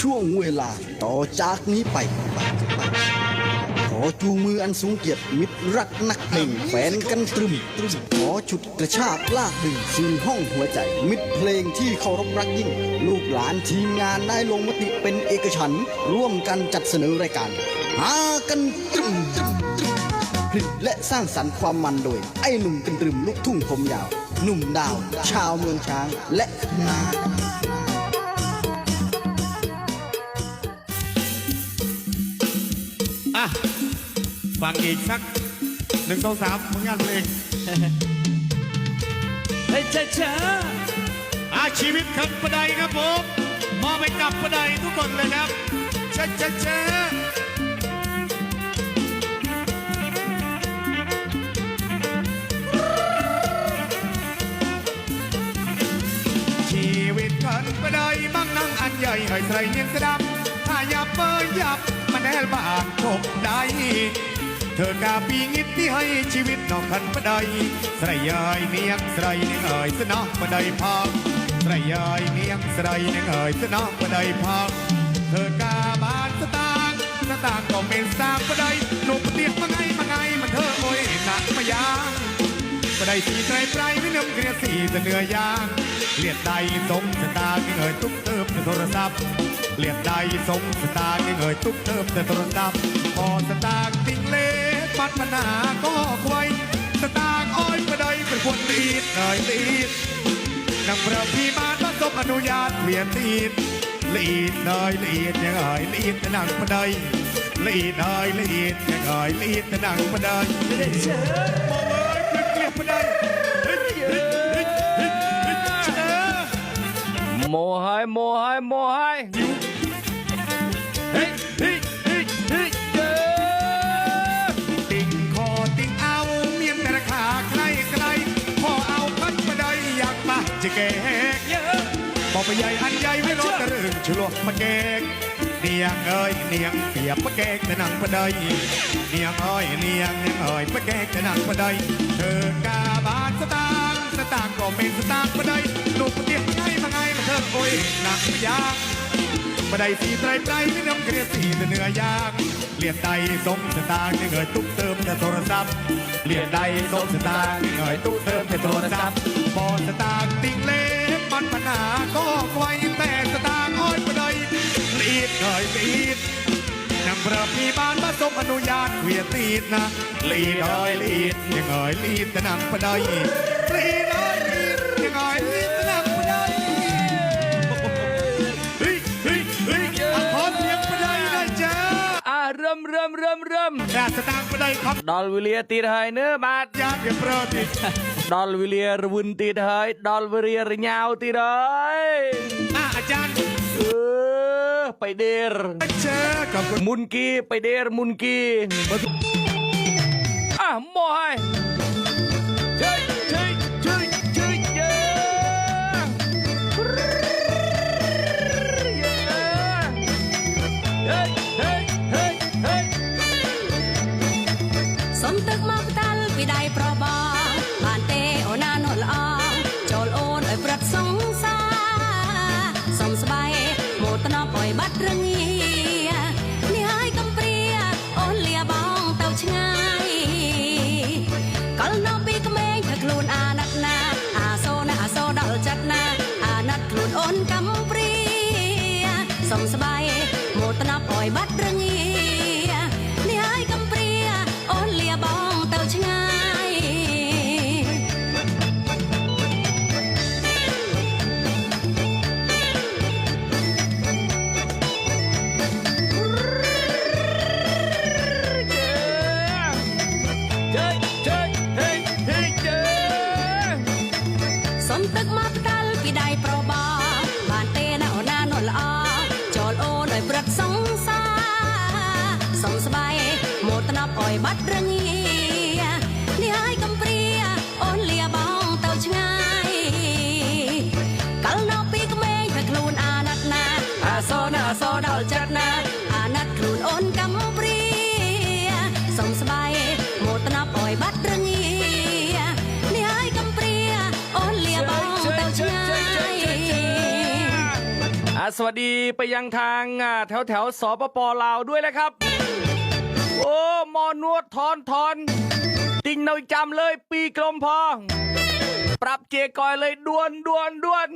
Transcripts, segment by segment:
ช่วงเวลาต่อจากนี้ไป ขอจูงมืออันสูงเกียรติมิตรรักนักเพลงแฟนกันตรึมตรึมขอฉุดกระชากลากดึงสู่ห้องหัวใจ มิตรเพลงที่เคารพรักยิ่ง ลูกหลานทีมงานได้ลงมติเป็นเอกฉันร่วมกันจัดเสนอรายการหากันตรึมตรึมตรึมผลิตและสร้างสรรค์ความมันโดย ไอ้หนุ่มกันตรึมลูกทุ่งผมยาว หนุ่มดาว ชาวเมืองช้างและนา ฟังอีกสักหนึ่งสองสามผลงานเพลงเฮ้ยช้าช้าอาชีวิตขันปะไดครับผมมอบไปกับปะไดทุกคนเลยครับเช้าเช้าเช้าชีวิตขันปะไดบางนั่งอันใหญ่ให้ใส่เนียงสะดำถ้ายับเบยยับมันแน่บานคบได้ เธอกาปีงิดที่ให้ชีวิตนอกขันปะไดใส่ยายเนียงใส่เนียงเอ่ยสนอปะไดพาใส่ยายเนียงใส่เนียงเอ่ยสนอปะไดพาเธอกาบานสตางค์สตางค์ก็เป็นสางปะไดหนุกเตียกมาไงมาไงมันเธอโอ้ยหนักมายางปะไดสีไตรไพรไม่นำเกลียสีแต่เนื้อยางเลียดใดสมสตางค์เอ่ยทุกเติมแต่โทรศัพท์เลียดใดสมสตางค์เอ่ยทุกเติมแต่โทรศัพท์พอสตางติงเล ปัดปัญหาก็ควยสตางอ้อยปะไดเป็นคนลีดเอ่อยลีดนางประพีมาต้นสมอนุญาตเปลี่ยนลีดลีดเนยลีดยังไงลีดแต่นางบันไดลีดเนยลีดยังไงลีดแต่นางบันไดเฮ้ยช้าโอ้ยเกลียดเกลียดบันไดเฮ้ยเฮ้ยเฮ้ยเฮ้ยเฮ้ยเจ้าโมไฮโมไฮโมไฮ ไปใหญ่อันใหญ่ไม่รอดกระเรื่องชลวมาแกงเนียงเอ้ยเนียงเปียบมาแกงแต่นังปะไดเนียงเอ้ยเนียงเนียงเอ้ยมาแกงแต่นังปะไดเธอกาบานสตางค์สตางค์ก็เป็นสตางค์ปะไดลูกเตียงไงมาไงมาเธอโอ้ยหนักไม่ยางปะไดสีไตรไตรไม่น้ำเกลียสีแต่เนื้อยางเลียดใดสมสตางเงยตุ๊กเติมแต่โทรศัพท์เลียดใดสมสตางเงยตุ๊กเติมแต่โทรศัพท์พอสตางค์ติงเล็ กมันปัญหาก็ไว้แต่สตางค์อ้อยปะไดลีดหน่อยลีดนำประพีบานผสมอนุญาตเวียตีดนะลีดหน่อยลีดยังไงลีดแต่นางปะไดลีดหน่อยลีดยังไงลีดแต่นางปะไดเฮ้ยเฮ้ยเฮ้ยอะขอเสียงปะไดหน่อยจ้าอะเริ่มเริ่มเริ่มเริ่มราสตางค์ปะไดครับดอลวิเลียตีไฮเนื้อบาทญาติเดี๋ยวโปรด อีกดอลวิเลียรวุนตีไฮดอลวิเลียรยาวตีไฮอะอาจารย์เออไปเดรเจอกับ មកត្នប់ឲ្យបាត់រងា สวัสดีไปยังทางแถวแถวสปปลาวด้วยนะครับ โอ้มอนวดทอนทอนติงเนาจำเลยปีกลมพองปรับเจกอยเลยดวนดวนดวน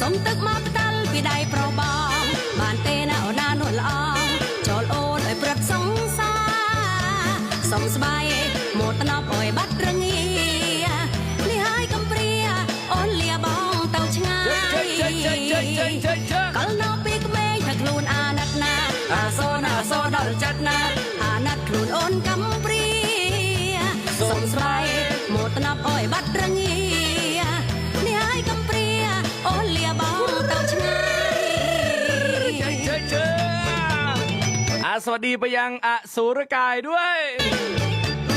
สมตึกมาปตันพี่ได้เพราะ สวัสดีไปยังอสุรกายด้วย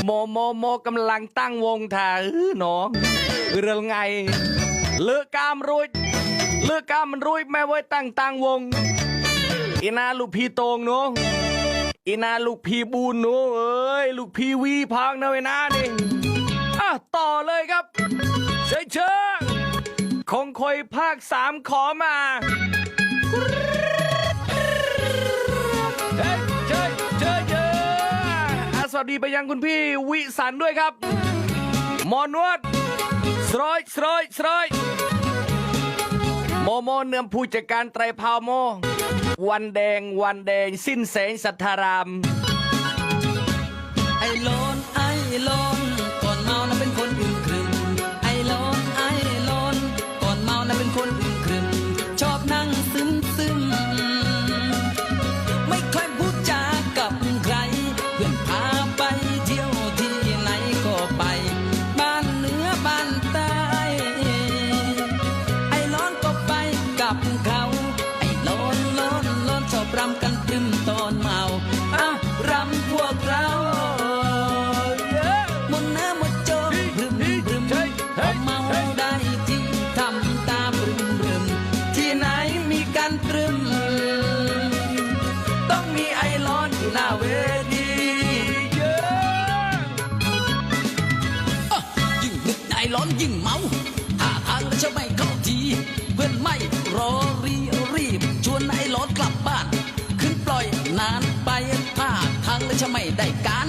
โมโมโมกำลังตั้งวงถ่าอื้อหนอเรื่องไง เลือกกามรุยเลือกกามมันรุยแม่ไว้ตั้งตั้งวงอีนาลูกพี่โตงนูอีนาลูกพี่บูนหนูเอ้ยลูกพี่วีพังนะเว้ยนานี่อะต่อเลยครับเชิญเชิญคงคอยภาคสามขอมา วัสดีไปยังคุณพี่วิสันด้วยครับมอนวดสรอยสรอยสรอยโมโมเนือมผู้จัดการไตรพาวโม วันแดงวันแดงสิ้นแสงสัทธาราม ไอ้โลนไอ้โลน ยิ่งเมาท่าทางแล้วจะไม่เข้าที เพื่อนไม่รอรีรีบ ชวนไอ้ร้อดกลับบ้าน ขึ้นปล่อยนานไปท่าทางแล้วจะไม่ได้การ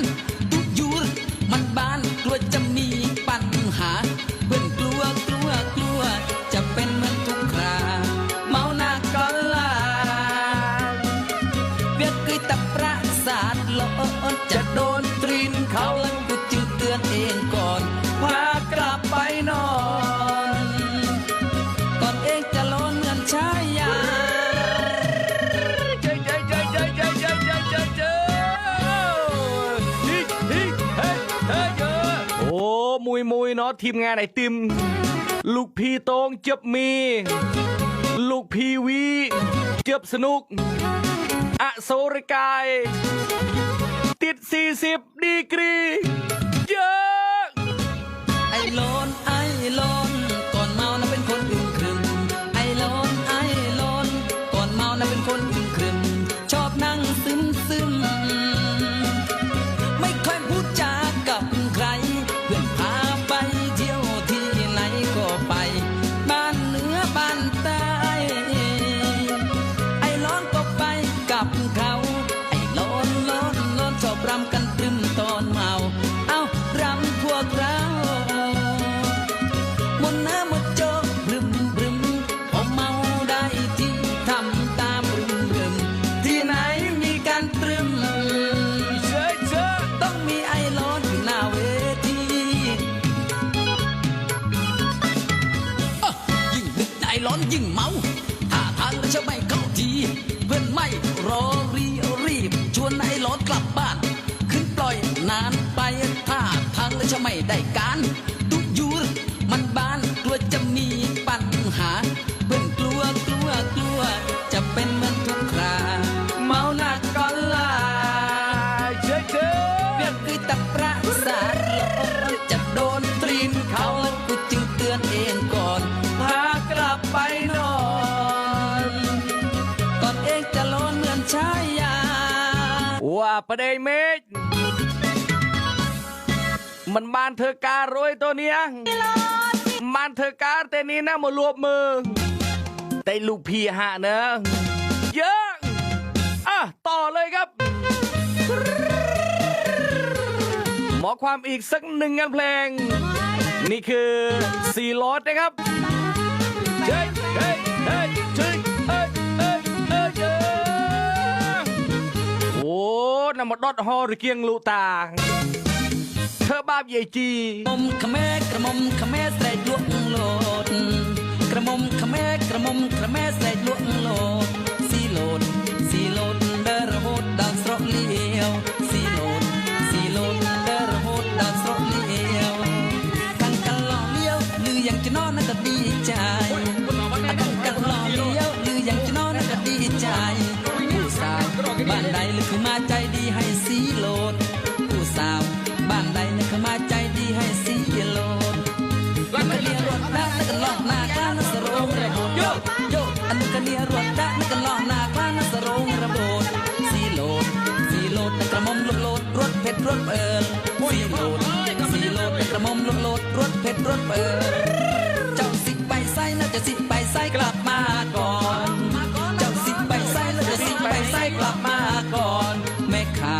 โอ้มุยมุยเนาะทีมงานไอติม ลูกพี่โตงเจ็บมี ลูกพี่วีเจ็บสนุกอโศรกาย ติด 40 ดีกรี เยอะ ไอ้โลนไอ้โลนางแล้วจะไม่ได้การตุยูรมันบานกลัวจะมีปัญหาเพื่อนกลัวกลัวกลัว จะเป็นเหมือนทุกคราเมาหนักก็ลาเจ๊เจ๊เปรียบคือตะประสาทร้อนจะโดนตรีนเขากูจึงเตือนเองก่อน พากลับไปนอนก่อนเองจะโลนเหมือนชายาว่าประเดเมก มันบานเธอการ้อยตัวเนี้ยมันเธอการแต่นี้นะมารวบมือได้ลูกพี่หะเนอะเยอะอะต่อเลยครับ หมอความอีกสักหนึ่งงานเพลง นี่คือสี่ล้นะครับเฮ้ยเฮ้ยเฮ้ยเฮ้ยเฮ้ยเฮ้ยโอ้นำมาดอดฮอหรือเกียงลูตา เธอบาบใหญ่จีกระมขะแม่กระมมขะแม่ใส่ลวกโลดกระมมขะแม่กระมมขะแม่ใส่ลวกโลดสีโลดสีโลดเดอระโหดดาวสระเลียวสีโลดสีโลดเดอระโหดดาวสระเลียวทั้งกันหล่อเลี้ยวหรือยังจะนอนนั่นก็ดีใจทั้งกันหล่อเลี้ยวหรือยังจะนอนนั่นก็ดีใจผู้สาวบ้านใดหรือคือมาใจดีให้สีโลดผู้สาว ถเพชรรถเอิญสีโลดสีโลดนักกระมมลุกโลดรถเพชรรถเอิญเจ้าสิไปไซน่าจะสิไปไซกลับมาก่อนเจ้าสิไปไซแล้วจะสิไปไซกลับมาก่อนแม่ขา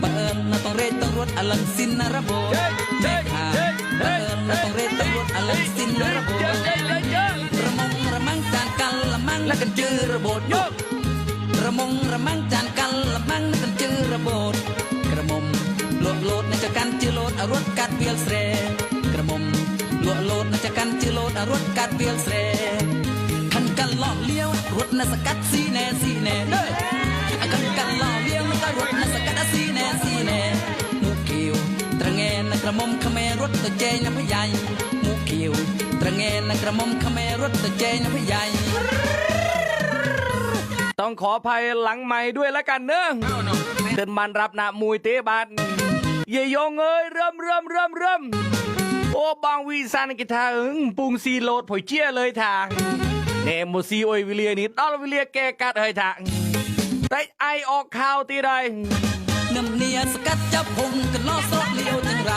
เปิดน่ะต้องเรทต้องรถอลังสินนะระโบดแม่ขาเปิดน่ะต้องเรทต้องรถอลังสินนะระโบดระมงระมังจานกันละมังแล้วกันจือระโบดยกระมงระมังจานกันละมังแล้วกันจือระโบดกระมมโล ចកាន់ជាលោតរត់កាត់វាលស្រែក្រមុំលក់លោតចកាន់ជាលោតរត់កាត់វាលស្រែខាងកាន់ឡោះលៀវរត់នៅសកាត់ស៊ីណែស៊ីណែដូចខាងកាន់ឡោះលៀវក៏រត់នៅសកាត់ស៊ីណែស៊ីណែមួកខៀវត្រងែនៅក្រមុំខ្មែររត់ទៅចែងនៅប្រយ៉ៃមួកខៀវត្រងែនៅក្រមុំខ្មែររត់ទៅចែងនៅប្រយ៉ៃต้องขออภัยหลังไม้ด้วยแล้วกันเนอะเดินมันรับนะมุยเตบาท เยยองเอ้ยเริ่มเริ่มเริ่มเริ่มโอ้บางวีซานกิทาอึงปุงซีโลดผอยเจี้ยเลยทางเนมซีโอยวิเลียนี่ตอนวิเลียแกกัดเฮยทางแต่ไอออกข่าวตีใดน้ำเนียสกัดจับพุงกันล้อสระเลียวจังไร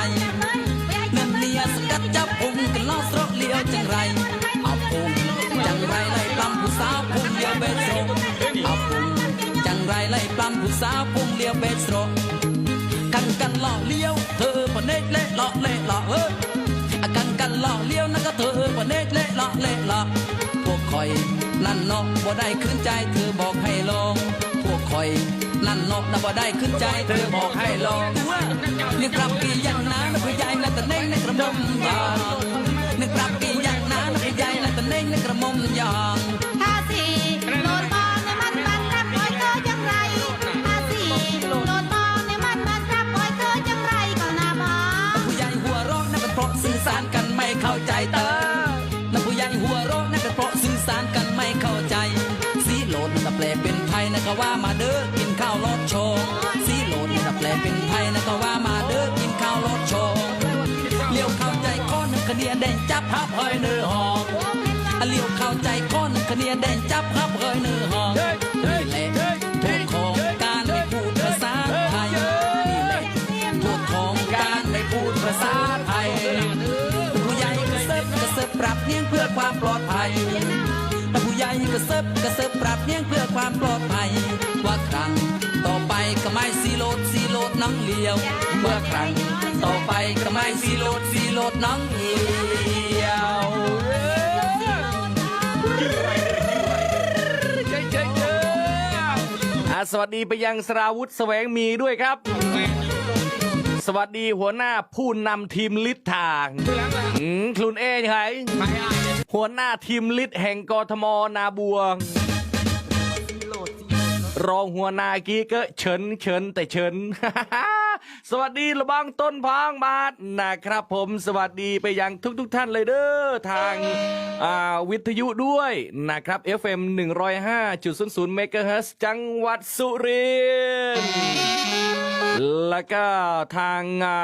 น้ำเนียสกัดจับพุงกันล้อสระเลียวจังไรเอาพุงจังไรไล่ปล้ำผู้สาวพุงเลี้ยวเบสโรเอาพุงจังไรไล่ปล้ำผู้สาวพุงเลี้ยวเบสโร กันกันล้อเลี้ยวเธอปะเนกเละเลาะเละเลาะเฮ้ยอกันกันล้อเลี้ยวนั่นก็เธอปะเนกเละเลาะเละเลาะพวกคอยนั่นเนาะบ่ได้ขึ้นใจเธอบอกให้ลองพวกคอยนั่นเนาะนะบ่ได้ขึ้นใจเธอบอกให้ลองนึกรับกี่ยันนะนักผู้ใหญ่และตะเน่งนักกระมมยางนึกรับกี่ยันนะนักผู้ใหญ่และตะเน่งนักกระมมยาง นียแดงจับเฮยเนื้อหอกเลี้ยวเข้าใจก้นหนึ่งคเนียแดงจับพับเฮยเนื้อหอกนี่แหละพวกของการไม่พูดภาษาไทยนี่แหละพวกของการไม่พูดภาษาไทยผู้ใหญ่ก็เซิบก็เซิบปรับเนียงเพื่อความปลอดภัยผู้ใหญ่ก็เซิบก็เซิบปรับเนียงเพื่อความปลอดภัยว่าครั้ง ต่อไปก็ไม่ซีโลดซีโลดน้องเลียว เมื่อครั้งต่อไปก็ไม่ซีโลดซีโลดน้องเลียวอะสวัสดีไปยังสราวุธแสวงมีด้วยครับ สวัสดีหัวหน้าผู้นำทีมลิททางอืมคลุนเอ้ใช่หัวหน้าทีมลิทแห่งกทมนาบัว รองหัวหน้ากี้ก็เฉินเฉินแต่เฉินสวัสดีระบังต้นพางบาทนะครับผมสวัสดีไปยังทุกๆทท่านเลยเด้อทางอ่าวิทยุด้วยนะครับ FM 105.00เมกะเฮิรตซ์จังหวัดสุรินทร์แล้วก็ทางอ่า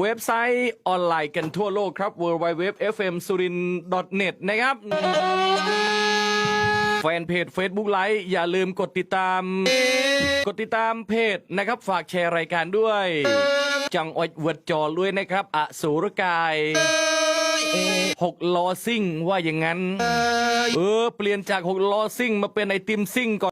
เว็บไซต์ออนไลน์กันทั่วโลกครับ www.fmsurin.net นะครับ แฟนเพจ Facebook ไลฟ์อย่าลืมกดติดตาม กดติดตามเพจนะครับ ฝากแชร์รายการด้วย จังอดเวิร์ดจอด้วยนะครับอสูรกายหกล้อซิ่งว่าอย่างนั้น เออ เปลี่ยนจากหกล้อซิ่งมาเป็นไอติมซิ่งก่อน